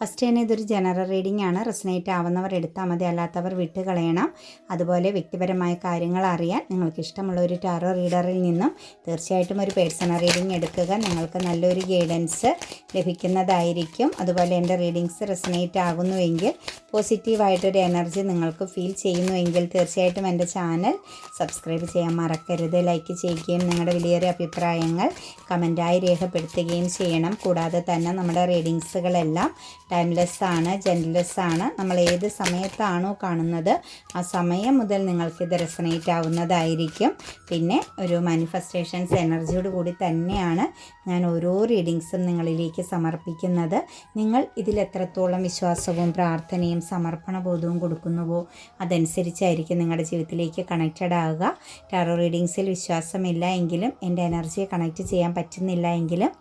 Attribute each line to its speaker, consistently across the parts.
Speaker 1: first തന്നെ ഇതൊരു general reading ആണ് റെസനേറ്റ് ആവുന്നവർ എടുത്താൽ മതി അല്ലാത്തവർ വിട്ട് കളയണം അതുപോലെ വ്യക്തിപരമായ കാര്യങ്ങൾ അറിയാൻ നിങ്ങൾക്ക് ഇഷ്ടമുള്ള ഒരു ടാറോ റീഡറിൽ നിന്നും തീർച്ചയായിട്ടും ഒരു പേഴ്സണൽ റീഡിംഗ് എടുക്കുക നിങ്ങൾക്ക് നല്ലൊരു ഗൈഡൻസ് ലഭിക്കുന്നതായിരിക്കും അതുപോലെ എൻ്റെ റീഡിങ്സ് റെസനേറ്റ് ആകുന്നുവെങ്കിൽ പോസിറ്റീവായിട്ടൊരു എനർജി നിങ്ങൾക്ക് ഫീൽ ചെയ്യുന്നുവെങ്കിൽ തീർച്ചയായിട്ടും എൻ്റെ ചാനൽ സബ്സ്ക്രൈബ് ചെയ്യാൻ മറക്കരുത് ലൈക്ക് ചെയ്യുകയും നിങ്ങളുടെ വലിയൊരു അഭിപ്രായങ്ങൾ കമൻറ്റായി രേഖപ്പെടുത്തുകയും ചെയ്യണം കൂടാതെ തന്നെ നമ്മുടെ റീഡിങ്സുകളെല്ലാം ടൈംലെസ് ആണ് ജെൻലെസ് ആണ് നമ്മൾ ഏത് സമയത്താണോ കാണുന്നത് ആ സമയം മുതൽ ഇത് റെസനേറ്റ് ആവുന്നതായിരിക്കും പിന്നെ ഒരു മാനിഫെസ്റ്റേഷൻസ് എനർജിയോട് കൂടി തന്നെയാണ് ഞാൻ ഓരോ റീഡിങ്സും നിങ്ങളിലേക്ക് സമർപ്പിക്കുന്നത് നിങ്ങൾ ഇതിൽ എത്രത്തോളം വിശ്വാസവും പ്രാർത്ഥനയും സമർപ്പണബോധവും കൊടുക്കുന്നുവോ അതനുസരിച്ചായിരിക്കും നിങ്ങളുടെ ജീവിതത്തിലേക്ക് കണക്റ്റഡ് ആവുക ടാറോ റീഡിങ്സിൽ വിശ്വാസമില്ല എങ്കിലും എൻ്റെ എനർജിയെ കണക്റ്റ് ചെയ്യാൻ പറ്റുന്നില്ല എങ്കിലും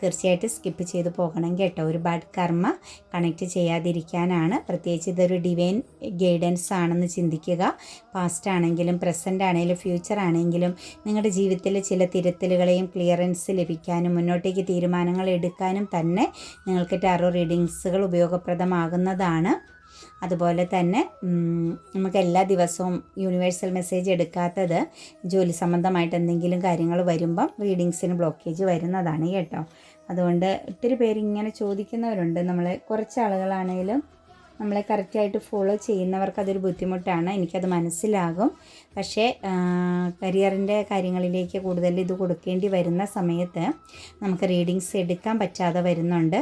Speaker 1: തീർച്ചയായിട്ടും സ്കിപ്പ് ചെയ്ത് പോകണം കേട്ടോ ഒരുപാട് കർമ്മ കണക്റ്റ് ചെയ്യാതിരിക്കാനാണ് പ്രത്യേകിച്ച് ഇതൊരു ഡിവൈൻ ഗൈഡൻസ് ആണെന്ന് ചിന്തിക്കുക പാസ്റ്റ് ആണെങ്കിലും പ്രസൻ്റ് ആണെങ്കിലും ഫ്യൂച്ചർ ആണെങ്കിലും നിങ്ങളുടെ ജീവിതത്തിലെ ചില തിരുത്തലുകളെയും ക്ലിയറൻസ് ലഭിക്കാനും മുന്നോട്ടേക്ക് തീരുമാനങ്ങൾ എടുക്കാനും തന്നെ നിങ്ങൾക്ക് ടാറോ റീഡിങ്സുകൾ ഉപയോഗപ്രദമാകുന്നതാണ് അതുപോലെ തന്നെ നമുക്ക് എല്ലാ ദിവസവും യൂണിവേഴ്സൽ മെസ്സേജ് എടുക്കാത്തത് ജോലി സംബന്ധമായിട്ട് എന്തെങ്കിലും കാര്യങ്ങൾ വരുമ്പം റീഡിങ്സിന് ബ്ലോക്കേജ് വരുന്നതാണ് കേട്ടോ അതുകൊണ്ട് ഒത്തിരി പേര് ഇങ്ങനെ ചോദിക്കുന്നവരുണ്ട് നമ്മളെ കുറച്ച് ആളുകളാണെങ്കിലും നമ്മളെ കറക്റ്റായിട്ട് ഫോളോ ചെയ്യുന്നവർക്ക് അതൊരു ബുദ്ധിമുട്ടാണ് എനിക്കത് മനസ്സിലാകും പക്ഷേ കരിയറിൻ്റെ കാര്യങ്ങളിലേക്ക് കൂടുതൽ ഇത് കൊടുക്കേണ്ടി വരുന്ന സമയത്ത് നമുക്ക് റീഡിങ്സ് എടുക്കാൻ പറ്റാതെ വരുന്നുണ്ട്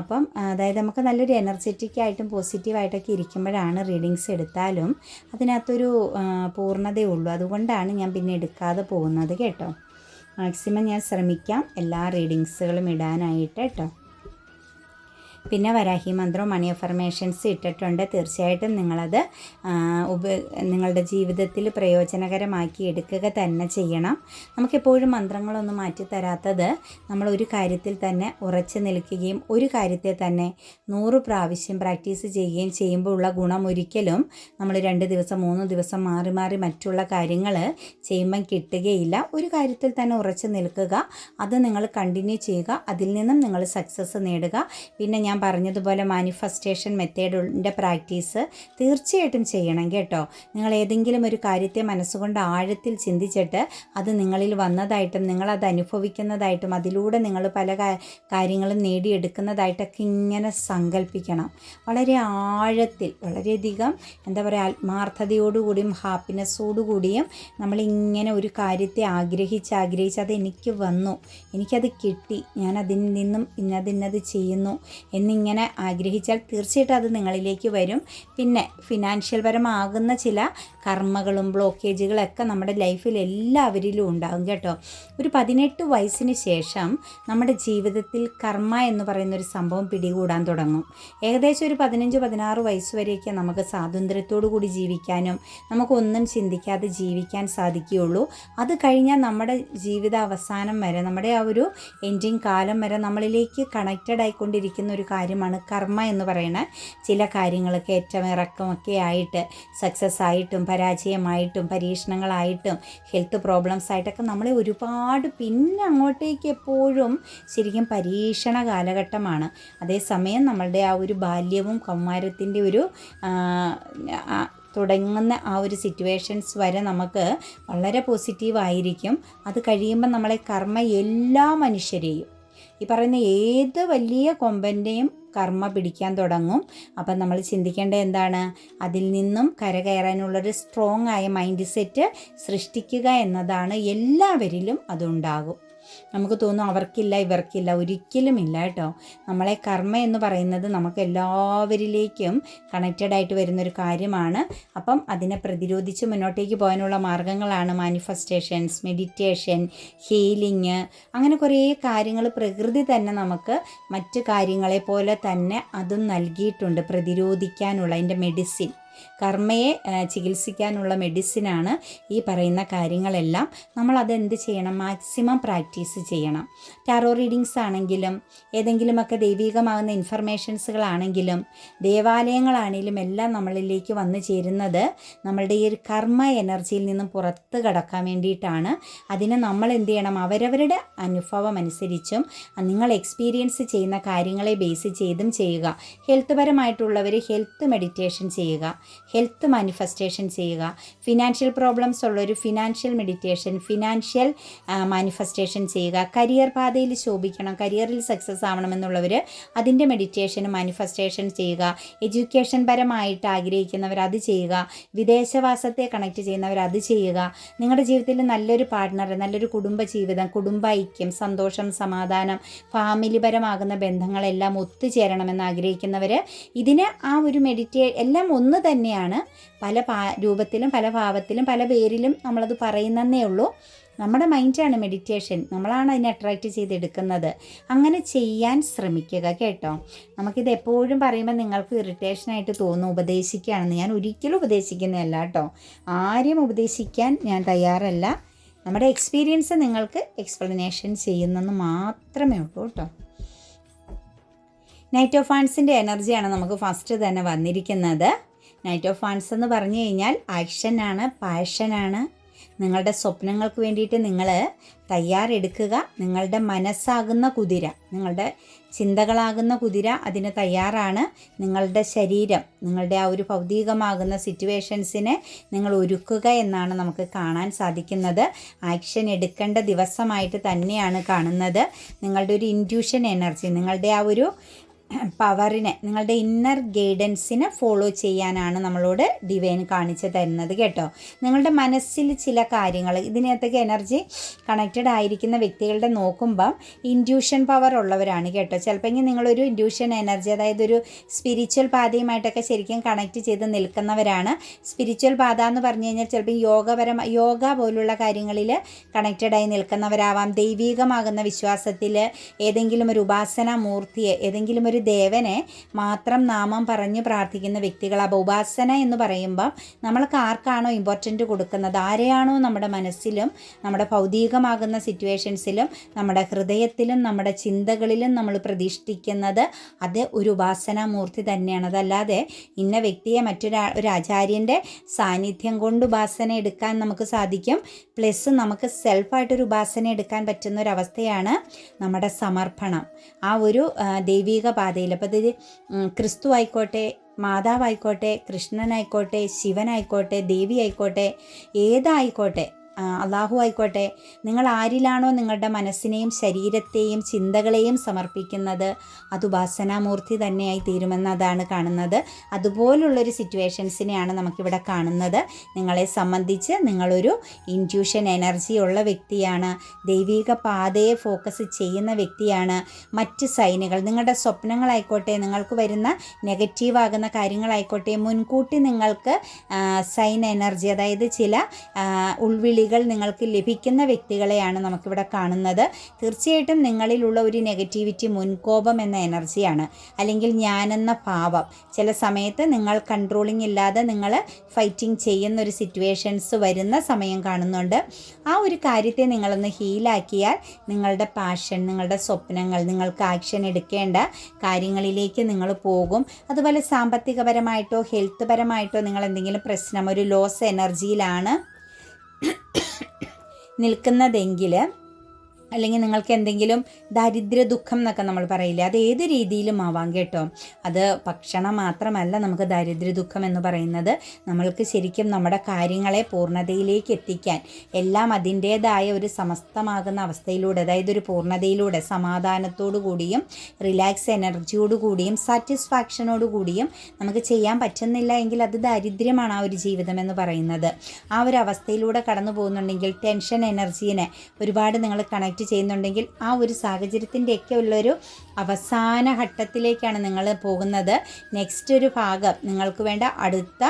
Speaker 1: അപ്പം അതായത് നമുക്ക് നല്ലൊരു എനർജറ്റിക് ആയിട്ടും പോസിറ്റീവായിട്ടൊക്കെ ഇരിക്കുമ്പോഴാണ് റീഡിങ്സ് എടുത്താലും അതിനകത്തൊരു പൂർണ്ണതയുള്ളൂ അതുകൊണ്ടാണ് ഞാൻ പിന്നെ എടുക്കാതെ പോകുന്നത് കേട്ടോ മാക്സിമം ഞാൻ ശ്രമിക്കാം എല്ലാ റീഡിങ്സുകളും ഇടാനായിട്ട് കേട്ടോ പിന്നെ വരാഹി മന്ത്രവും മണി അഫർമേഷൻസ് ഇട്ടിട്ടുണ്ട് തീർച്ചയായിട്ടും നിങ്ങളത് ഉപ നിങ്ങളുടെ ജീവിതത്തിൽ പ്രയോജനകരമാക്കി എടുക്കുക തന്നെ ചെയ്യണം നമുക്കെപ്പോഴും മന്ത്രങ്ങളൊന്നും മാറ്റി തരാത്തത് നമ്മൾ ഒരു കാര്യത്തിൽ തന്നെ ഉറച്ചു നിൽക്കുകയും ഒരു കാര്യത്തെ തന്നെ നൂറ് പ്രാവശ്യം പ്രാക്ടീസ് ചെയ്യുകയും ചെയ്യുമ്പോൾ ഉള്ള ഗുണം ഒരിക്കലും നമ്മൾ രണ്ട് ദിവസം മൂന്ന് ദിവസം മാറി മാറി മറ്റുള്ള കാര്യങ്ങൾ ചെയ്യുമ്പം കിട്ടുകയില്ല ഒരു കാര്യത്തിൽ തന്നെ ഉറച്ചു നിൽക്കുക അത് നിങ്ങൾ കണ്ടിന്യൂ ചെയ്യുക അതിൽ നിന്നും നിങ്ങൾ സക്സസ് നേടുക പിന്നെ ഞാൻ പറഞ്ഞതുപോലെ മാനിഫെസ്റ്റേഷൻ മെത്തേഡിൻ്റെ പ്രാക്ടീസ് തീർച്ചയായിട്ടും ചെയ്യണം കേട്ടോ നിങ്ങൾ ഏതെങ്കിലും ഒരു കാര്യത്തെ മനസ്സുകൊണ്ട് ആഴത്തിൽ ചിന്തിച്ചിട്ട് അത് നിങ്ങളിൽ വന്നതായിട്ടും നിങ്ങളത് അനുഭവിക്കുന്നതായിട്ടും അതിലൂടെ നിങ്ങൾ പല കാര്യങ്ങളും നേടിയെടുക്കുന്നതായിട്ടൊക്കെ ഇങ്ങനെ സങ്കല്പിക്കണം വളരെ ആഴത്തിൽ വളരെയധികം എന്താ പറയുക ആത്മാർത്ഥതയോടുകൂടിയും ഹാപ്പിനെസ്സോടുകൂടിയും നമ്മളിങ്ങനെ ഒരു കാര്യത്തെ ആഗ്രഹിച്ച് ആഗ്രഹിച്ച് അത് എനിക്ക് വന്നു എനിക്കത് കിട്ടി ഞാൻ അതിൽ നിന്നും ഇന്നതിന്നത് ചെയ്യുന്നു എന്ന് നിങ്ങനെ ആഗ്രഹിച്ചാൽ തീർച്ചയായിട്ടും അത് നിങ്ങളിലേക്ക് വരും പിന്നെ ഫിനാൻഷ്യൽ പരമാകുന്ന ചില കർമ്മകളും ബ്ലോക്കേജുകളൊക്കെ നമ്മുടെ ലൈഫിൽ എല്ലാവരിലും ഉണ്ടാകും കേട്ടോ ഒരു പതിനെട്ട് വയസ്സിന് ശേഷം നമ്മുടെ ജീവിതത്തിൽ കർമ്മ എന്ന് പറയുന്ന ഒരു സംഭവം പിടികൂടാൻ തുടങ്ങും ഏകദേശം ഒരു പതിനഞ്ച് പതിനാറ് വയസ്സ് വരെയൊക്കെ നമുക്ക് സ്വാതന്ത്ര്യത്തോടു കൂടി ജീവിക്കാനും നമുക്കൊന്നും ചിന്തിക്കാതെ ജീവിക്കാൻ സാധിക്കുകയുള്ളൂ അത് കഴിഞ്ഞാൽ നമ്മുടെ ജീവിത അവസാനം വരെ നമ്മുടെ ആ ഒരു എൻഡിങ് കാലം വരെ നമ്മളിലേക്ക് കണക്റ്റഡ് ആയിക്കൊണ്ടിരിക്കുന്ന ഒരു കാര്യം കാര്യമാണ് കർമ്മ എന്ന് പറയുന്ന ചില കാര്യങ്ങളൊക്കെ ഏറ്റവും ഇറക്കമൊക്കെ ആയിട്ട് സക്സസ് ആയിട്ടും പരാജയമായിട്ടും പരീക്ഷണങ്ങളായിട്ടും ഹെൽത്ത് പ്രോബ്ലംസ് ആയിട്ടൊക്കെ നമ്മളെ ഒരുപാട് പിന്നെ അങ്ങോട്ടേക്ക് എപ്പോഴും ശരിക്കും പരീക്ഷണ കാലഘട്ടമാണ് അതേസമയം നമ്മളുടെ ആ ഒരു ബാല്യവും കൗമാരത്തിൻ്റെ ഒരു തുടങ്ങുന്ന ആ ഒരു സിറ്റുവേഷൻസ് വരെ നമുക്ക് വളരെ പോസിറ്റീവായിരിക്കും അത് കഴിയുമ്പോൾ നമ്മളെ കർമ്മ എല്ലാ മനുഷ്യരെയും ഈ പറയുന്ന ഏത് വലിയ കൊമ്പൻ്റെയും കർമ്മ പിടിക്കാൻ തുടങ്ങും അപ്പം നമ്മൾ ചിന്തിക്കേണ്ട എന്താണ് അതിൽ നിന്നും കരകയറാനുള്ളൊരു സ്ട്രോങ് ആയ മൈൻഡ് സെറ്റ് സൃഷ്ടിക്കുക എന്നതാണ് എല്ലാവരിലും അതുണ്ടാകും നമുക്ക് തോന്നും അവർക്കില്ല ഇവർക്കില്ല ഒരിക്കലും ഇല്ല കേട്ടോ നമ്മളെ കർമ്മ എന്ന് പറയുന്നത് നമുക്ക് എല്ലാവരിലേക്കും കണക്റ്റഡ് ആയിട്ട് വരുന്നൊരു കാര്യമാണ് അപ്പം അതിനെ പ്രതിരോധിച്ച് മുന്നോട്ടേക്ക് പോകാനുള്ള മാർഗങ്ങളാണ് മാനിഫെസ്റ്റേഷൻസ് മെഡിറ്റേഷൻ ഹീലിങ് അങ്ങനെ കുറേ കാര്യങ്ങൾ പ്രകൃതി തന്നെ നമുക്ക് മറ്റ് കാര്യങ്ങളെ പോലെ തന്നെ അതും നൽകിയിട്ടുണ്ട് പ്രതിരോധിക്കാനുള്ള അതിൻ്റെ മെഡിസിൻ കർമ്മയെ ചികിത്സിക്കാനുള്ള മെഡിസിനാണ് ഈ പറയുന്ന കാര്യങ്ങളെല്ലാം നമ്മൾ അതെന്ത് ചെയ്യണം മാക്സിമം പ്രാക്ടീസ് ചെയ്യണം ടാറോ റീഡിങ്സ് ആണെങ്കിലും ഏതെങ്കിലുമൊക്കെ ദൈവികമാകുന്ന ഇൻഫർമേഷൻസുകളാണെങ്കിലും ദേവാലയങ്ങളാണെങ്കിലും എല്ലാം നമ്മളിലേക്ക് വന്നു ചേരുന്നത് നമ്മളുടെ ഈ ഒരു കർമ്മ എനർജിയിൽ നിന്നും പുറത്ത് കടക്കാൻ വേണ്ടിയിട്ടാണ് അതിനെ നമ്മൾ എന്ത് ചെയ്യണം അവരവരുടെ അനുഭവം അനുസരിച്ചും നിങ്ങൾ എക്സ്പീരിയൻസ് ചെയ്യുന്ന കാര്യങ്ങളെ ബേസ് ചെയ്തും ചെയ്യുക ഹെൽത്ത് പരമായിട്ടുള്ളവർ ഹെൽത്ത് മെഡിറ്റേഷൻ ചെയ്യുക ഹെൽത്ത് മാനിഫെസ്റ്റേഷൻ ചെയ്യുക ഫിനാൻഷ്യൽ പ്രോബ്ലംസ് ഉള്ളൊരു ഫിനാൻഷ്യൽ മെഡിറ്റേഷൻ ഫിനാൻഷ്യൽ മാനിഫെസ്റ്റേഷൻ ചെയ്യുക കരിയർ പാതയിൽ ശോഭിക്കണം കരിയറിൽ സക്സസ് ആവണമെന്നുള്ളവർ അതിൻ്റെ മെഡിറ്റേഷനും മാനിഫെസ്റ്റേഷൻ ചെയ്യുക എഡ്യൂക്കേഷൻ പരമായിട്ട് ആഗ്രഹിക്കുന്നവർ അത് ചെയ്യുക വിദേശവാസത്തെ കണക്ട് ചെയ്യുന്നവർ അത് ചെയ്യുക നിങ്ങളുടെ ജീവിതത്തിൽ നല്ലൊരു പാർട്ട്ണർ നല്ലൊരു കുടുംബ ജീവിതം കുടുംബ ഐക്യം സന്തോഷം സമാധാനം ഫാമിലിപരമാകുന്ന ബന്ധങ്ങളെല്ലാം ഒത്തുചേരണമെന്ന് ആഗ്രഹിക്കുന്നവർ ഇതിന് ആ ഒരു മെഡിറ്റേ എല്ലാം ഒന്ന് തന്നെ തന്നെയാണ് പല പാ രൂപത്തിലും പല ഭാവത്തിലും പല പേരിലും നമ്മളത് പറയുന്നതേ ഉള്ളൂ നമ്മുടെ മൈൻഡാണ് മെഡിറ്റേഷൻ നമ്മളാണ് അതിനെ അട്രാക്റ്റ് ചെയ്തെടുക്കുന്നത് അങ്ങനെ ചെയ്യാൻ ശ്രമിക്കുക കേട്ടോ നമുക്കിത് എപ്പോഴും പറയുമ്പോൾ നിങ്ങൾക്ക് ഇറിറ്റേഷനായിട്ട് തോന്നും ഉപദേശിക്കുകയാണെന്ന് ഞാൻ ഒരിക്കലും ഉപദേശിക്കുന്നതല്ല കേട്ടോ ആരെയും ഉപദേശിക്കാൻ ഞാൻ തയ്യാറല്ല നമ്മുടെ എക്സ്പീരിയൻസ് നിങ്ങൾക്ക് എക്സ്പ്ലനേഷൻ ചെയ്യുന്നെന്ന് മാത്രമേ ഉള്ളൂ കേട്ടോ നൈറ്റ് ഓഫ് ഹാൻഡ്സിൻ്റെ എനർജിയാണ് നമുക്ക് ഫസ്റ്റ് തന്നെ വന്നിരിക്കുന്നത് നൈറ്റ് ഓഫ് ഫാൻസ് എന്ന് പറഞ്ഞു കഴിഞ്ഞാൽ ആക്ഷനാണ് പാഷനാണ് നിങ്ങളുടെ സ്വപ്നങ്ങൾക്ക് വേണ്ടിയിട്ട് നിങ്ങൾ തയ്യാറെടുക്കുക നിങ്ങളുടെ മനസ്സാകുന്ന കുതിര നിങ്ങളുടെ ചിന്തകളാകുന്ന കുതിര അതിന് തയ്യാറാണ് നിങ്ങളുടെ ശരീരം നിങ്ങളുടെ ആ ഒരു ഭൗതികമാകുന്ന സിറ്റുവേഷൻസിനെ നിങ്ങൾ ഒരുക്കുക എന്നാണ് നമുക്ക് കാണാൻ സാധിക്കുന്നത് ആക്ഷൻ എടുക്കേണ്ട ദിവസമായിട്ട് തന്നെയാണ് കാണുന്നത് നിങ്ങളുടെ ഒരു ഇൻഡ്യൂഷൻ എനർജി നിങ്ങളുടെ ആ ഒരു പവറിനെ നിങ്ങളുടെ ഇന്നർ ഗൈഡൻസിനെ ഫോളോ ചെയ്യാനാണ് നമ്മളോട് ഡിവൈൻ കാണിച്ചു തരുന്നത് കേട്ടോ നിങ്ങളുടെ മനസ്സിൽ ചില കാര്യങ്ങൾ ഇതിനകത്തേക്ക് എനർജി കണക്റ്റഡ് ആയിരിക്കുന്ന വ്യക്തികളുടെ നോക്കുമ്പം ഇൻഡ്യൂഷൻ പവർ ഉള്ളവരാണ് കേട്ടോ ചിലപ്പോൾ നിങ്ങളൊരു ഇൻഡ്യൂഷൻ എനർജി അതായത് ഒരു സ്പിരിച്വൽ പാതയുമായിട്ടൊക്കെ ശരിക്കും കണക്ട് ചെയ്ത് നിൽക്കുന്നവരാണ് സ്പിരിച്വൽ പാത എന്ന് പറഞ്ഞു കഴിഞ്ഞാൽ ചിലപ്പോൾ യോഗപരമ യോഗ പോലുള്ള കാര്യങ്ങളിൽ കണക്റ്റഡായി നിൽക്കുന്നവരാവാം ദൈവീകമാകുന്ന വിശ്വാസത്തിൽ ഏതെങ്കിലും ഒരു ഉപാസന മൂർത്തിയെ ഏതെങ്കിലും ഒരു ഒരു ദേവനെ മാത്രം നാമം പറഞ്ഞ് പ്രാർത്ഥിക്കുന്ന വ്യക്തികളാണ് ഉപാസന എന്ന് പറയുമ്പം നമ്മൾക്ക് ആർക്കാണോ ഇമ്പോർട്ടൻറ്റ് കൊടുക്കുന്നത് ആരെയാണോ നമ്മുടെ മനസ്സിലും നമ്മുടെ ഭൗതികമാകുന്ന സിറ്റുവേഷൻസിലും നമ്മുടെ ഹൃദയത്തിലും നമ്മുടെ ചിന്തകളിലും നമ്മൾ പ്രതിഷ്ഠിക്കുന്നത് അത് ഒരു ഉപാസനാമൂർത്തി തന്നെയാണ് അതല്ലാതെ ഇന്ന വ്യക്തിയെ മറ്റൊരാ ഒരു ആചാര്യൻ്റെ സാന്നിധ്യം കൊണ്ട് ഉപാസന എടുക്കാൻ നമുക്ക് സാധിക്കും പ്ലസ് നമുക്ക് സെൽഫായിട്ടൊരു ഉപാസന എടുക്കാൻ പറ്റുന്ന ഒരു അവസ്ഥയാണ് നമ്മുടെ സമർപ്പണം ആ ഒരു ദൈവിക പാതയിൽ അപ്പോൾ ഇത് ക്രിസ്തു ആയിക്കോട്ടെ മാതാവായിക്കോട്ടെ കൃഷ്ണനായിക്കോട്ടെ ശിവനായിക്കോട്ടെ ദേവി ആയിക്കോട്ടെ ഏതായിക്കോട്ടെ അള്ളാഹു ആയിക്കോട്ടെ നിങ്ങൾ ആരിലാണോ നിങ്ങളുടെ മനസ്സിനെയും ശരീരത്തെയും ചിന്തകളെയും സമർപ്പിക്കുന്നത് അത് ഉപാസനാമൂർത്തി തന്നെയായി തീരുമെന്നതാണ് കാണുന്നത് അതുപോലുള്ളൊരു സിറ്റുവേഷൻസിനെയാണ് നമുക്കിവിടെ കാണുന്നത് നിങ്ങളെ സംബന്ധിച്ച് നിങ്ങളൊരു ഇൻറ്റ്യൂഷൻ എനർജി ഉള്ള വ്യക്തിയാണ് ദൈവിക പാതയെ ഫോക്കസ് ചെയ്യുന്ന വ്യക്തിയാണ് മറ്റ് സൈനുകൾ നിങ്ങളുടെ സ്വപ്നങ്ങളായിക്കോട്ടെ നിങ്ങൾക്ക് വരുന്ന നെഗറ്റീവാകുന്ന കാര്യങ്ങളായിക്കോട്ടെ മുൻകൂട്ടി നിങ്ങൾക്ക് സൈൻ എനർജി അതായത് ചില ഉൾവിളി വ്യക്തികൾ നിങ്ങൾക്ക് ലഭിക്കുന്ന വ്യക്തികളെയാണ് നമുക്കിവിടെ കാണുന്നത് തീർച്ചയായിട്ടും നിങ്ങളിലുള്ള ഒരു നെഗറ്റിവിറ്റി മുൻകോപം എന്ന എനർജിയാണ് അല്ലെങ്കിൽ ഞാനെന്ന ഭാവം ചില സമയത്ത് നിങ്ങൾ കൺട്രോളിംഗ് ഇല്ലാതെ നിങ്ങൾ ഫൈറ്റിംഗ് ചെയ്യുന്ന ഒരു സിറ്റുവേഷൻസ് വരുന്ന സമയം കാണുന്നുണ്ട് ആ ഒരു കാര്യത്തെ നിങ്ങളൊന്ന് ഹീലാക്കിയാൽ നിങ്ങളുടെ പാഷൻ നിങ്ങളുടെ സ്വപ്നങ്ങൾ നിങ്ങൾക്ക് ആക്ഷൻ എടുക്കേണ്ട കാര്യങ്ങളിലേക്ക് നിങ്ങൾ പോകും അതുപോലെ സാമ്പത്തികപരമായിട്ടോ ഹെൽത്ത് പരമായിട്ടോ നിങ്ങൾ എന്തെങ്കിലും പ്രശ്നം ഒരു ലോസ് എനർജിയിലാണ് നിൽക്കുന്നതെങ്കിൽ അല്ലെങ്കിൽ നിങ്ങൾക്ക് എന്തെങ്കിലും ദാരിദ്ര്യ ദുഃഖം എന്നൊക്കെ നമ്മൾ പറയില്ലേ അത് ഏത് രീതിയിലും ആവാം കേട്ടോ അത് ഭക്ഷണം മാത്രമല്ല നമുക്ക് ദാരിദ്ര്യ ദുഃഖം എന്ന് പറയുന്നത് നമ്മൾക്ക് ശരിക്കും നമ്മുടെ കാര്യങ്ങളെ പൂർണ്ണതയിലേക്ക് എത്തിക്കാൻ എല്ലാം അതിൻ്റേതായ ഒരു സമസ്തമാകുന്ന അവസ്ഥയിലൂടെ അതായത് ഒരു പൂർണ്ണതയിലൂടെ സമാധാനത്തോടു കൂടിയും റിലാക്സ് എനർജിയോടു കൂടിയും സാറ്റിസ്ഫാക്ഷനോടു കൂടിയും നമുക്ക് ചെയ്യാൻ പറ്റുന്നില്ല എങ്കിൽ അത് ദാരിദ്ര്യമാണ് ആ ഒരു ജീവിതം എന്ന് പറയുന്നത് ആ ഒരു അവസ്ഥയിലൂടെ കടന്നു പോകുന്നുണ്ടെങ്കിൽ ടെൻഷൻ എനർജീനെ ഒരുപാട് നിങ്ങൾ കണക്ട് മറ്റ് ചെയ്യുന്നുണ്ടെങ്കിൽ ആ ഒരു സാഹചര്യത്തിൻ്റെയൊക്കെ ഉള്ളൊരു അവസാന ഘട്ടത്തിലേക്കാണ് നിങ്ങൾ പോകുന്നത് നെക്സ്റ്റ് ഒരു ഭാഗം നിങ്ങൾക്ക് വേണ്ട അടുത്ത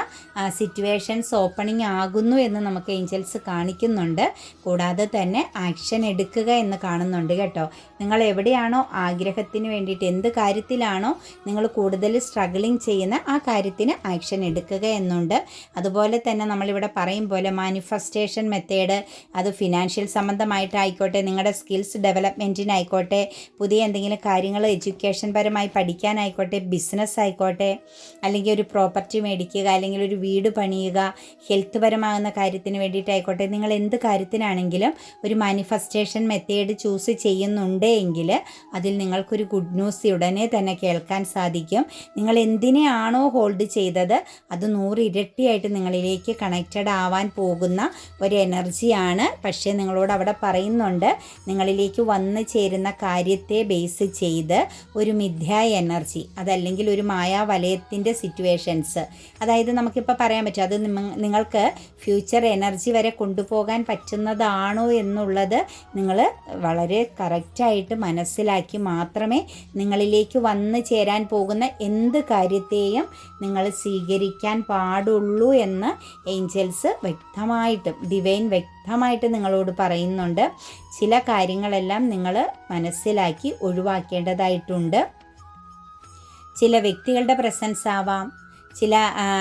Speaker 1: സിറ്റുവേഷൻസ് ഓപ്പണിംഗ് ആകുന്നു എന്ന് നമുക്ക് ഏഞ്ചൽസ് കാണിക്കുന്നുണ്ട് കൂടാതെ തന്നെ ആക്ഷൻ എടുക്കുക എന്ന് കാണുന്നുണ്ട് കേട്ടോ നിങ്ങൾ എവിടെയാണോ ആഗ്രഹത്തിന് വേണ്ടിയിട്ട് എന്ത് കാര്യത്തിലാണോ നിങ്ങൾ കൂടുതൽ സ്ട്രഗിളിങ് ചെയ്യുന്ന ആ കാര്യത്തിന് ആക്ഷൻ എടുക്കുക എന്നുണ്ട് അതുപോലെ തന്നെ നമ്മളിവിടെ പറയും പോലെ മാനിഫെസ്റ്റേഷൻ മെത്തേഡ് അത് ഫിനാൻഷ്യൽ സംബന്ധമായിട്ടായിക്കോട്ടെ നിങ്ങളുടെ സ്കിൽസ് ഡെവലപ്മെൻറ്റിനായിക്കോട്ടെ പുതിയ എന്തെങ്കിലും കാര്യങ്ങൾ എഡ്യൂക്കേഷൻ പരമായി പഠിക്കാനായിക്കോട്ടെ ബിസിനസ് ആയിക്കോട്ടെ അല്ലെങ്കിൽ ഒരു പ്രോപ്പർട്ടി മേടിക്കുക അല്ലെങ്കിൽ ഒരു വീട് പണിയുക ഹെൽത്ത് പരമാകുന്ന കാര്യത്തിന് വേണ്ടിയിട്ടായിക്കോട്ടെ നിങ്ങൾ എന്ത് കാര്യത്തിനാണെങ്കിലും ഒരു മാനിഫെസ്റ്റേഷൻ മെത്തേഡ് ചൂസ് ചെയ്യുന്നുണ്ടെങ്കിൽ അതിൽ നിങ്ങൾക്കൊരു ഗുഡ് ന്യൂസ് ഉടനെ തന്നെ കേൾക്കാൻ സാധിക്കും നിങ്ങൾ എന്തിനെയാണോ ഹോൾഡ് ചെയ്തത് അത് നൂറ് ഇരട്ടിയായിട്ട് നിങ്ങളിലേക്ക് കണക്റ്റഡ് ആവാൻ പോകുന്ന ഒരു എനർജിയാണ് പക്ഷേ നിങ്ങളോട് അവിടെ പറയുന്നുണ്ട് നിങ്ങളിലേക്ക് വന്നു ചേരുന്ന കാര്യത്തെ ബേസ് ചെയ്ത് ഒരു മിഥ്യാ എനർജി അതല്ലെങ്കിൽ ഒരു മായാ വലയത്തിൻ്റെ സിറ്റുവേഷൻസ് അതായത് നമുക്കിപ്പോൾ പറയാൻ പറ്റും അത് നിങ്ങൾക്ക് ഫ്യൂച്ചർ എനർജി വരെ കൊണ്ടുപോകാൻ പറ്റുന്നതാണോ എന്നുള്ളത് നിങ്ങൾ വളരെ കറക്റ്റായിട്ട് മനസ്സിലാക്കി മാത്രമേ നിങ്ങളിലേക്ക് വന്നു ചേരാൻ പോകുന്ന എന്ത് കാര്യത്തെയും നിങ്ങൾ സ്വീകരിക്കാൻ പാടുള്ളൂ എന്ന് ഏഞ്ചൽസ് വ്യക്തമായിട്ടും ഡിവൈൻ വ്യക്തമായിട്ട് നിങ്ങളോട് പറയുന്നുണ്ട് ചില കാര്യങ്ങളെല്ലാം നിങ്ങൾ മനസ്സിലാക്കി ഒഴിവാക്കേണ്ടതായിട്ടുണ്ട് ചില വ്യക്തികളുടെ പ്രസൻസ് ആവാം ചില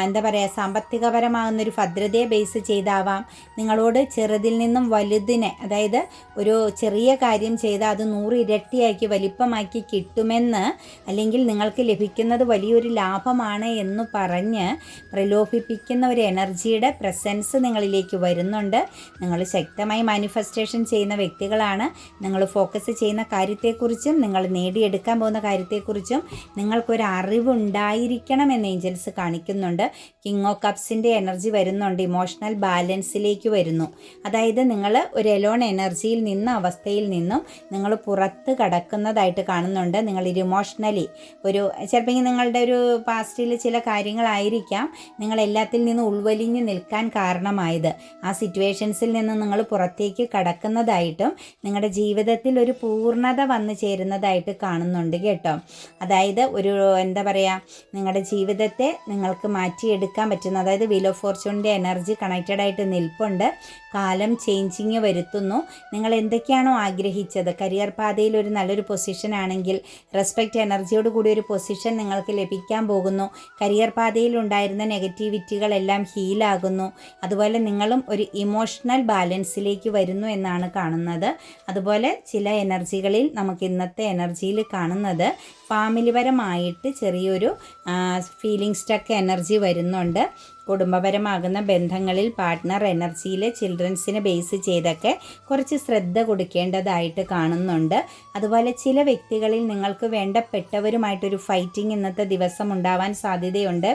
Speaker 1: എന്താ പറയുക സാമ്പത്തികപരമാകുന്നൊരു ഭദ്രതയെ ബേസ് ചെയ്താവാം നിങ്ങളോട് ചെറുതിൽ നിന്നും വലുതിനെ അതായത് ഒരു ചെറിയ കാര്യം ചെയ്ത് അത് നൂറ് ഇരട്ടിയാക്കി വലിപ്പമാക്കി കിട്ടുമെന്ന് അല്ലെങ്കിൽ നിങ്ങൾക്ക് ലഭിക്കുന്നത് വലിയൊരു ലാഭമാണ് എന്ന് പറഞ്ഞ് പ്രലോഭിപ്പിക്കുന്ന ഒരു എനർജിയുടെ പ്രസൻസ് നിങ്ങളിലേക്ക് വരുന്നുണ്ട് നിങ്ങൾ ശക്തമായി മാനിഫെസ്റ്റേഷൻ ചെയ്യുന്ന വ്യക്തികളാണ് നിങ്ങൾ ഫോക്കസ് ചെയ്യുന്ന കാര്യത്തെക്കുറിച്ചും നിങ്ങൾ നേടിയെടുക്കാൻ പോകുന്ന കാര്യത്തെക്കുറിച്ചും നിങ്ങൾക്കൊരു അറിവുണ്ടായിരിക്കണം എന്ന് ഏഞ്ചൽസ് കാണിക്കുന്നുണ്ട് കിങ് ഓഫ് കപ്സിൻ്റെ എനർജി വരുന്നുണ്ട് ഇമോഷണൽ ബാലൻസിലേക്ക് വരുന്നു അതായത് നിങ്ങൾ ഒരു എലോൺ എനർജിയിൽ നിന്ന് അവസ്ഥയിൽ നിന്നും നിങ്ങൾ പുറത്ത് കടക്കുന്നതായിട്ട് കാണുന്നുണ്ട് നിങ്ങൾ ഒരു ഇമോഷണലി ഒരു ചിലപ്പോൾ നിങ്ങളുടെ ഒരു പാസ്റ്റിൽ ചില കാര്യങ്ങളായിരിക്കാം നിങ്ങൾ എല്ലാത്തിൽ നിന്ന് ഉൾവലിഞ്ഞ് നിൽക്കാൻ കാരണമായത് ആ സിറ്റുവേഷൻസിൽ നിന്ന് നിങ്ങൾ പുറത്തേക്ക് കടക്കുന്നതായിട്ടും നിങ്ങളുടെ ജീവിതത്തിൽ ഒരു പൂർണ്ണത വന്നു ചേരുന്നതായിട്ട് കാണുന്നുണ്ട് കേട്ടോ അതായത് ഒരു എന്താ പറയുക നിങ്ങളുടെ ജീവിതത്തെ നിങ്ങൾക്ക് മാറ്റിയെടുക്കാൻ പറ്റുന്ന അതായത് വീൽ ഓഫ് ഫോർച്യൂണിൻ്റെ എനർജി കണക്റ്റഡ് ആയിട്ട് നിൽപ്പുണ്ട് കാലം ചേഞ്ചിങ് വരുത്തുന്നു നിങ്ങൾ എന്തൊക്കെയാണോ ആഗ്രഹിച്ചത് കരിയർ പാതയിൽ ഒരു നല്ലൊരു പൊസിഷൻ ആണെങ്കിൽ റെസ്പെക്റ്റ് എനർജിയോട് കൂടി ഒരു പൊസിഷൻ നിങ്ങൾക്ക് ലഭിക്കാൻ പോകുന്നു കരിയർ പാതയിൽ ഉണ്ടായിരുന്ന നെഗറ്റിവിറ്റികളെല്ലാം ഹീലാകുന്നു അതുപോലെ നിങ്ങളും ഒരു ഇമോഷണൽ ബാലൻസിലേക്ക് വരുന്നു എന്നാണ് കാണുന്നത് അതുപോലെ ചില എനർജികളിൽ നമുക്ക് ഇന്നത്തെ എനർജിയിൽ കാണുന്നത് ഫാമിലിപരമായിട്ട് ചെറിയൊരു ഫീലിംഗ് സ്റ്റക്ക് എനർജി വരുന്നുണ്ട് കുടുംബപരമാകുന്ന ബന്ധങ്ങളിൽ പാർട്ട്ണർ എനർജിയിലെ ചിൽഡ്രൻസിനെ ബേസ് ചെയ്തൊക്കെ കുറച്ച് ശ്രദ്ധ കൊടുക്കേണ്ടതായിട്ട് കാണുന്നുണ്ട് അതുപോലെ ചില വ്യക്തികളിൽ നിങ്ങൾക്ക് വേണ്ടപ്പെട്ടവരുമായിട്ടൊരു ഫൈറ്റിംഗ് ഇന്നത്തെ ദിവസം ഉണ്ടാവാൻ സാധ്യതയുണ്ട്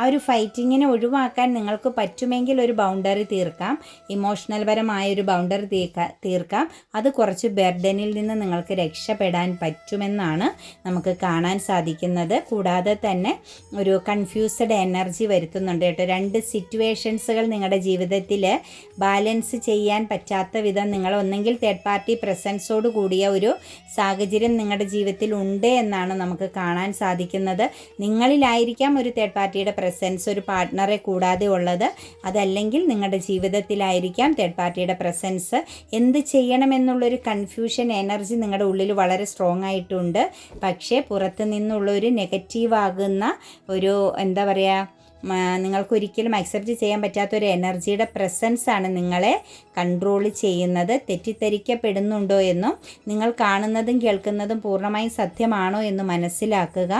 Speaker 1: ആ ഒരു ഫൈറ്റിങ്ങിനെ ഒഴിവാക്കാൻ നിങ്ങൾക്ക് പറ്റുമെങ്കിൽ ഒരു ബൗണ്ടറി തീർക്കാം ഇമോഷണൽ പരമായ ഒരു ബൗണ്ടറി തീർക്കാം തീർക്കാം അത് കുറച്ച് ബെർഡനിൽ നിന്ന് നിങ്ങൾക്ക് രക്ഷപ്പെടാൻ പറ്റുമെന്നാണ് നമുക്ക് കാണാൻ സാധിക്കുന്നത് കൂടാതെ തന്നെ ഒരു കൺഫ്യൂസ്ഡ് എനർജി വരുത്തുന്നുണ്ട് കേട്ടോ രണ്ട് സിറ്റുവേഷൻസുകൾ നിങ്ങളുടെ ജീവിതത്തിൽ ബാലൻസ് ചെയ്യാൻ പറ്റാത്ത വിധം നിങ്ങൾ ഒന്നെങ്കിൽ തേർഡ് പാർട്ടി പ്രസൻസോട് കൂടിയ ഒരു സാഹചര്യം നിങ്ങളുടെ ജീവിതത്തിൽ ഉണ്ട് എന്നാണ് നമുക്ക് കാണാൻ സാധിക്കുന്നത് നിങ്ങളിലായിരിക്കാം ഒരു തേർഡ് പാർട്ടിയുടെ പ്രസൻസ് ഒരു പാർട്ട്ണറെ കൂടാതെ ഉള്ളത് അതല്ലെങ്കിൽ നിങ്ങളുടെ ജീവിതത്തിലായിരിക്കാം തേർഡ് പാർട്ടിയുടെ പ്രസൻസ് എന്ത് ചെയ്യണമെന്നുള്ളൊരു കൺഫ്യൂഷൻ എനർജി നിങ്ങളുടെ ഉള്ളിൽ വളരെ സ്ട്രോങ് ആയിട്ടുണ്ട് പക്ഷേ പുറത്ത് നിന്നുള്ള ഒരു നെഗറ്റീവ് ആകുന്ന ഒരു എന്താ പറയുക നിങ്ങൾക്കൊരിക്കലും അക്സെപ്റ്റ് ചെയ്യാൻ പറ്റാത്തൊരു എനർജിയുടെ പ്രസൻസ് ആണ് നിങ്ങളെ കൺട്രോൾ ചെയ്യുന്നത് തെറ്റിദ്ധരിക്കപ്പെടുന്നുണ്ടോ എന്നും നിങ്ങൾ കാണുന്നതും കേൾക്കുന്നതും പൂർണ്ണമായും സത്യമാണോ എന്ന് മനസ്സിലാക്കുക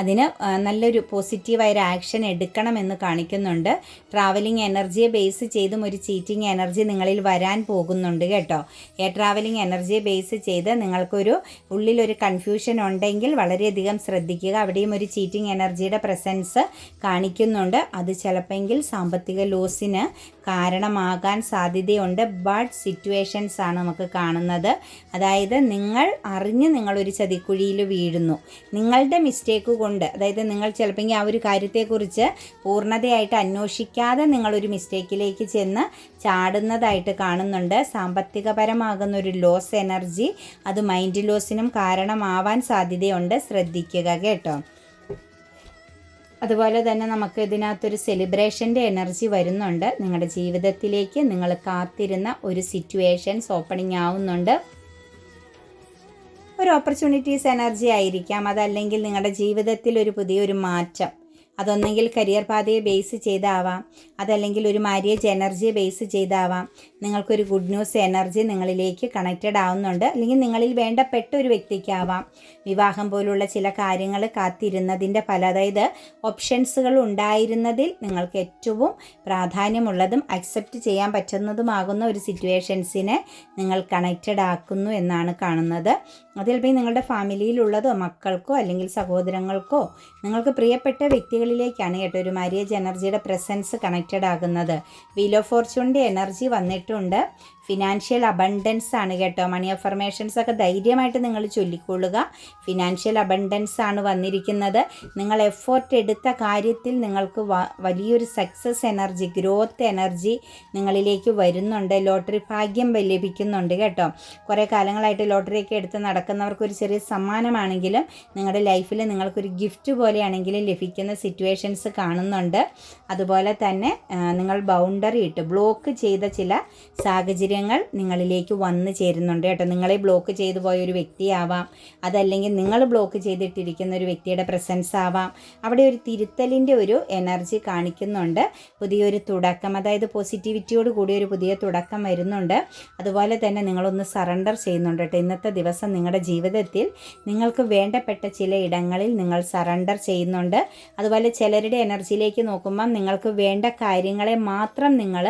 Speaker 1: അതിന് നല്ലൊരു ഒരു ആക്ഷൻ എടുക്കണമെന്ന് കാണിക്കുന്നുണ്ട് ട്രാവലിംഗ് എനർജിയെ ബേസ് ചെയ്തും ഒരു ചീറ്റിംഗ് എനർജി നിങ്ങളിൽ വരാൻ പോകുന്നുണ്ട് കേട്ടോ എ ട്രാവലിംഗ് എനർജിയെ ബേസ് ചെയ്ത് നിങ്ങൾക്കൊരു ഉള്ളിലൊരു കൺഫ്യൂഷൻ ഉണ്ടെങ്കിൽ വളരെയധികം ശ്രദ്ധിക്കുക അവിടെയും ഒരു ചീറ്റിംഗ് എനർജിയുടെ പ്രസൻസ് കാണിക്കുന്നുണ്ട് അത് ചിലപ്പോൾ സാമ്പത്തിക ലോസിന് കാരണമാകാൻ സാധ്യതയുണ്ട് ബഡ് സിറ്റുവേഷൻസ് ആണ് നമുക്ക് കാണുന്നത് അതായത് നിങ്ങൾ അറിഞ്ഞ് നിങ്ങളൊരു ചതിക്കുഴിയിൽ വീഴുന്നു നിങ്ങളുടെ മിസ്റ്റേക്ക് കൊണ്ട് അതായത് നിങ്ങൾ ചിലപ്പോൾ ആ ഒരു കാര്യത്തെക്കുറിച്ച് പൂർണ്ണതയായിട്ട് അന്വേഷിക്കാതെ നിങ്ങളൊരു മിസ്റ്റേക്കിലേക്ക് ചെന്ന് ചാടുന്നതായിട്ട് കാണുന്നുണ്ട് സാമ്പത്തികപരമാകുന്ന ഒരു ലോസ് എനർജി അത് മൈൻഡ് ലോസിനും കാരണമാവാൻ സാധ്യതയുണ്ട് ശ്രദ്ധിക്കുക കേട്ടോ അതുപോലെ തന്നെ നമുക്ക് ഇതിനകത്തൊരു സെലിബ്രേഷൻ്റെ എനർജി വരുന്നുണ്ട് നിങ്ങളുടെ ജീവിതത്തിലേക്ക് നിങ്ങൾ കാത്തിരുന്ന ഒരു സിറ്റുവേഷൻസ് ഓപ്പണിംഗ് ആവുന്നുണ്ട് ഒരു ഓപ്പർച്യൂണിറ്റീസ് എനർജി ആയിരിക്കാം അതല്ലെങ്കിൽ നിങ്ങളുടെ ജീവിതത്തിൽ ഒരു പുതിയൊരു മാറ്റം അതൊന്നെങ്കിൽ കരിയർ പാതയെ ബേസ് ചെയ്താവാം അതല്ലെങ്കിൽ ഒരു മാര്യേജ് എനർജിയെ ബേസ് ചെയ്താവാം നിങ്ങൾക്കൊരു ഗുഡ് ന്യൂസ് എനർജി നിങ്ങളിലേക്ക് കണക്റ്റഡ് ആവുന്നുണ്ട് അല്ലെങ്കിൽ നിങ്ങളിൽ വേണ്ടപ്പെട്ട ഒരു വ്യക്തിക്കാവാം വിവാഹം പോലുള്ള ചില കാര്യങ്ങൾ കാത്തിരുന്നതിൻ്റെ ഫല അതായത് ഓപ്ഷൻസുകൾ ഉണ്ടായിരുന്നതിൽ നിങ്ങൾക്ക് ഏറ്റവും പ്രാധാന്യമുള്ളതും അക്സെപ്റ്റ് ചെയ്യാൻ പറ്റുന്നതുമാകുന്ന ഒരു സിറ്റുവേഷൻസിനെ നിങ്ങൾ കണക്റ്റഡ് ആക്കുന്നു എന്നാണ് കാണുന്നത് അതിൽ നിങ്ങളുടെ ഫാമിലിയിലുള്ളതോ മക്കൾക്കോ അല്ലെങ്കിൽ സഹോദരങ്ങൾക്കോ നിങ്ങൾക്ക് പ്രിയപ്പെട്ട വ്യക്തികൾ എനർജികളിലേക്കാണ് കേട്ടോ ഒരു മാര്യേജ് എനർജിയുടെ പ്രസൻസ് കണക്റ്റഡ് ആകുന്നത് വീൽ ഓഫ് ഫോർച്യൂണിൻ്റെ എനർജി വന്നിട്ടുണ്ട് ഫിനാൻഷ്യൽ അബണ്ടൻസ് ആണ് കേട്ടോ മണി അഫർമേഷൻസ് ഒക്കെ ധൈര്യമായിട്ട് നിങ്ങൾ ചൊല്ലിക്കൊള്ളുക ഫിനാൻഷ്യൽ അബണ്ടൻസ് ആണ് വന്നിരിക്കുന്നത് നിങ്ങൾ എഫോർട്ട് എടുത്ത കാര്യത്തിൽ നിങ്ങൾക്ക് വലിയൊരു സക്സസ് എനർജി ഗ്രോത്ത് എനർജി നിങ്ങളിലേക്ക് വരുന്നുണ്ട് ലോട്ടറി ഭാഗ്യം ലഭിക്കുന്നുണ്ട് കേട്ടോ കുറേ കാലങ്ങളായിട്ട് ലോട്ടറിയൊക്കെ എടുത്ത് നടക്കുന്നവർക്ക് ഒരു ചെറിയ സമ്മാനമാണെങ്കിലും നിങ്ങളുടെ ലൈഫിൽ നിങ്ങൾക്കൊരു ഗിഫ്റ്റ് പോലെയാണെങ്കിലും ലഭിക്കുന്ന സിറ്റുവേഷൻസ് കാണുന്നുണ്ട് അതുപോലെ തന്നെ നിങ്ങൾ ബൗണ്ടറി ഇട്ട് ബ്ലോക്ക് ചെയ്ത ചില സാഹചര്യം സൗകര്യങ്ങൾ നിങ്ങളിലേക്ക് വന്നു ചേരുന്നുണ്ട് കേട്ടോ നിങ്ങളെ ബ്ലോക്ക് ചെയ്തു പോയ ഒരു വ്യക്തിയാവാം അതല്ലെങ്കിൽ നിങ്ങൾ ബ്ലോക്ക് ചെയ്തിട്ടിരിക്കുന്ന ഒരു വ്യക്തിയുടെ പ്രസൻസ് ആവാം അവിടെ ഒരു തിരുത്തലിൻ്റെ ഒരു എനർജി കാണിക്കുന്നുണ്ട് പുതിയൊരു തുടക്കം അതായത് പോസിറ്റിവിറ്റിയോട് കൂടി ഒരു പുതിയ തുടക്കം വരുന്നുണ്ട് അതുപോലെ തന്നെ നിങ്ങളൊന്ന് സറണ്ടർ ചെയ്യുന്നുണ്ട് കേട്ടോ ഇന്നത്തെ ദിവസം നിങ്ങളുടെ ജീവിതത്തിൽ നിങ്ങൾക്ക് വേണ്ടപ്പെട്ട ചില ഇടങ്ങളിൽ നിങ്ങൾ സറണ്ടർ ചെയ്യുന്നുണ്ട് അതുപോലെ ചിലരുടെ എനർജിയിലേക്ക് നോക്കുമ്പം നിങ്ങൾക്ക് വേണ്ട കാര്യങ്ങളെ മാത്രം നിങ്ങൾ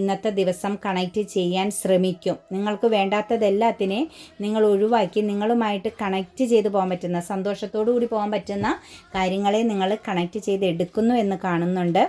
Speaker 1: ഇന്നത്തെ ദിവസം കണക്ട് ചെയ്യാൻ ശ്രമിക്കും നിങ്ങൾക്ക് വേണ്ടാത്തതെല്ലാത്തിനെ നിങ്ങൾ ഒഴിവാക്കി നിങ്ങളുമായിട്ട് കണക്റ്റ് ചെയ്ത് പോകാൻ പറ്റുന്ന സന്തോഷത്തോടു കൂടി പോകാൻ പറ്റുന്ന കാര്യങ്ങളെ നിങ്ങൾ കണക്റ്റ് ചെയ്ത് എടുക്കുന്നു എന്ന് കാണുന്നുണ്ട്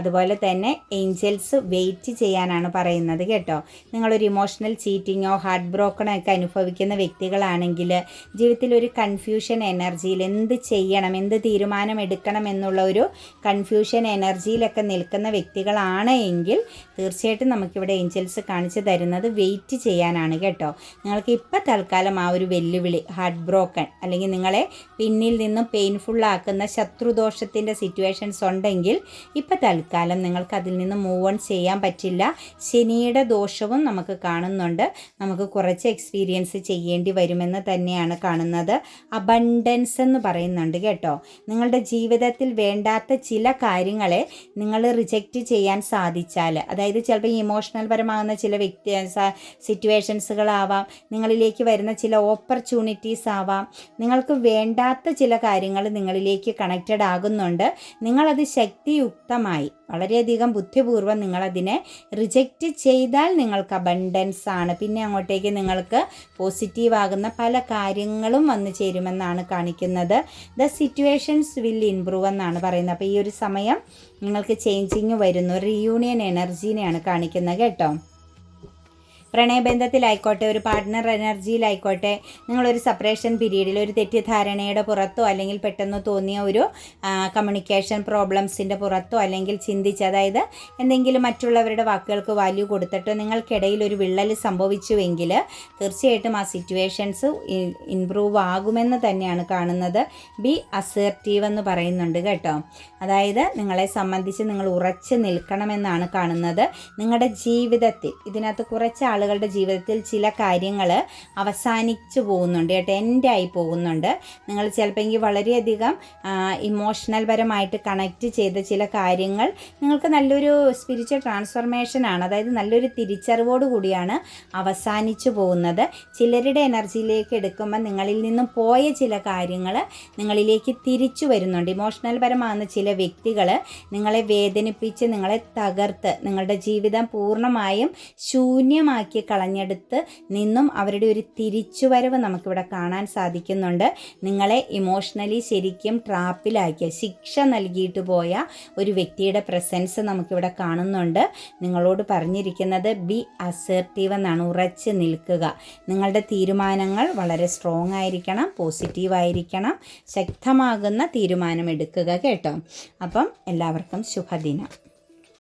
Speaker 1: അതുപോലെ തന്നെ ഏഞ്ചൽസ് വെയിറ്റ് ചെയ്യാനാണ് പറയുന്നത് കേട്ടോ നിങ്ങളൊരു ഇമോഷണൽ ചീറ്റിങ്ങോ ഹാർട്ട് ബ്രോക്കണോ ഒക്കെ അനുഭവിക്കുന്ന വ്യക്തികളാണെങ്കിൽ ജീവിതത്തിൽ ഒരു കൺഫ്യൂഷൻ എനർജിയിൽ എന്ത് ചെയ്യണം എന്ത് തീരുമാനം എടുക്കണം എന്നുള്ള ഒരു കൺഫ്യൂഷൻ എനർജിയിലൊക്കെ നിൽക്കുന്ന വ്യക്തികളാണ് എങ്കിൽ തീർച്ചയായിട്ടും നമുക്കിവിടെ ഏഞ്ചൽസ് കാണിച്ചു തരുന്നത് വെയിറ്റ് ചെയ്യാനാണ് കേട്ടോ നിങ്ങൾക്ക് ഇപ്പം തൽക്കാലം ആ ഒരു വെല്ലുവിളി ഹാർട്ട് ബ്രോക്കൺ അല്ലെങ്കിൽ നിങ്ങളെ പിന്നിൽ നിന്നും പെയിൻഫുള്ളാക്കുന്ന ശത്രുദോഷത്തിൻ്റെ സിറ്റുവേഷൻസ് ഉണ്ടെങ്കിൽ ഇപ്പം തൽക്കാലം നിങ്ങൾക്ക് അതിൽ നിന്ന് മൂവ് ഓൺ ചെയ്യാൻ പറ്റില്ല ശനിയുടെ ദോഷവും നമുക്ക് കാണുന്നുണ്ട് നമുക്ക് കുറച്ച് എക്സ്പീരിയൻസ് ചെയ്യേണ്ടി വരുമെന്ന് തന്നെയാണ് കാണുന്നത് അബണ്ടൻസ് എന്ന് പറയുന്നുണ്ട് കേട്ടോ നിങ്ങളുടെ ജീവിതത്തിൽ വേണ്ടാത്ത ചില കാര്യങ്ങളെ നിങ്ങൾ റിജക്റ്റ് ചെയ്യാൻ സാധിച്ചാൽ അതായത് അതായത് ചിലപ്പോൾ ഇമോഷണൽ പരമാകുന്ന ചില വ്യക്തി സിറ്റുവേഷൻസുകളാവാം നിങ്ങളിലേക്ക് വരുന്ന ചില ഓപ്പർച്യൂണിറ്റീസ് ആവാം നിങ്ങൾക്ക് വേണ്ടാത്ത ചില കാര്യങ്ങൾ നിങ്ങളിലേക്ക് കണക്റ്റഡ് ആകുന്നുണ്ട് നിങ്ങളത് ശക്തിയുക്തമായി വളരെയധികം ബുദ്ധിപൂർവ്വം നിങ്ങളതിനെ റിജക്റ്റ് ചെയ്താൽ നിങ്ങൾക്ക് അബണ്ടൻസ് ആണ് പിന്നെ അങ്ങോട്ടേക്ക് നിങ്ങൾക്ക് പോസിറ്റീവ് ആകുന്ന പല കാര്യങ്ങളും വന്നു ചേരുമെന്നാണ് കാണിക്കുന്നത് ദ സിറ്റുവേഷൻസ് വിൽ ഇംപ്രൂവ് എന്നാണ് പറയുന്നത് അപ്പോൾ ഈ ഒരു സമയം നിങ്ങൾക്ക് ചേഞ്ചിങ് വരുന്നു റീയൂണിയൻ എനർജി ഇതിനെയാണ് കാണിക്കുന്നത് കേട്ടോ പ്രണയബന്ധത്തിലായിക്കോട്ടെ ഒരു പാർട്ട്ണർ എനർജിയിലായിക്കോട്ടെ നിങ്ങളൊരു സെപ്പറേഷൻ പീരീഡിൽ ഒരു തെറ്റിദ്ധാരണയുടെ പുറത്തോ അല്ലെങ്കിൽ പെട്ടെന്ന് തോന്നിയ ഒരു കമ്മ്യൂണിക്കേഷൻ പ്രോബ്ലംസിൻ്റെ പുറത്തോ അല്ലെങ്കിൽ ചിന്തിച്ച് അതായത് എന്തെങ്കിലും മറ്റുള്ളവരുടെ വാക്കുകൾക്ക് വാല്യൂ കൊടുത്തിട്ടോ നിങ്ങൾക്കിടയിൽ ഒരു വിള്ളൽ സംഭവിച്ചുവെങ്കിൽ തീർച്ചയായിട്ടും ആ സിറ്റുവേഷൻസ് ഇമ്പ്രൂവ് ആകുമെന്ന് തന്നെയാണ് കാണുന്നത് ബി അസേർട്ടീവ് എന്ന് പറയുന്നുണ്ട് കേട്ടോ അതായത് നിങ്ങളെ സംബന്ധിച്ച് നിങ്ങൾ ഉറച്ചു നിൽക്കണമെന്നാണ് കാണുന്നത് നിങ്ങളുടെ ജീവിതത്തിൽ ഇതിനകത്ത് കുറച്ച് ആളുകൾ ആളുകളുടെ ജീവിതത്തിൽ ചില കാര്യങ്ങൾ അവസാനിച്ചു പോകുന്നുണ്ട് കേട്ടോ എൻഡായി പോകുന്നുണ്ട് നിങ്ങൾ ചിലപ്പോൾ വളരെയധികം ഇമോഷണൽ പരമായിട്ട് കണക്റ്റ് ചെയ്ത ചില കാര്യങ്ങൾ നിങ്ങൾക്ക് നല്ലൊരു സ്പിരിച്വൽ ആണ് അതായത് നല്ലൊരു തിരിച്ചറിവോട് കൂടിയാണ് അവസാനിച്ചു പോകുന്നത് ചിലരുടെ എനർജിയിലേക്ക് എടുക്കുമ്പോൾ നിങ്ങളിൽ നിന്നും പോയ ചില കാര്യങ്ങൾ നിങ്ങളിലേക്ക് തിരിച്ചു വരുന്നുണ്ട് ഇമോഷണൽ പരമാകുന്ന ചില വ്യക്തികൾ നിങ്ങളെ വേദനിപ്പിച്ച് നിങ്ങളെ തകർത്ത് നിങ്ങളുടെ ജീവിതം പൂർണ്ണമായും ശൂന്യമാക്കി ആക്കി കളഞ്ഞെടുത്ത് നിന്നും അവരുടെ ഒരു തിരിച്ചുവരവ് നമുക്കിവിടെ കാണാൻ സാധിക്കുന്നുണ്ട് നിങ്ങളെ ഇമോഷണലി ശരിക്കും ട്രാപ്പിലാക്കിയ ശിക്ഷ നൽകിയിട്ട് പോയ ഒരു വ്യക്തിയുടെ പ്രസൻസ് നമുക്കിവിടെ കാണുന്നുണ്ട് നിങ്ങളോട് പറഞ്ഞിരിക്കുന്നത് ബി അസേർട്ടീവ് എന്നാണ് ഉറച്ച് നിൽക്കുക നിങ്ങളുടെ തീരുമാനങ്ങൾ വളരെ സ്ട്രോങ് ആയിരിക്കണം പോസിറ്റീവ് ആയിരിക്കണം ശക്തമാകുന്ന തീരുമാനം എടുക്കുക കേട്ടോ അപ്പം എല്ലാവർക്കും ശുഭദിനം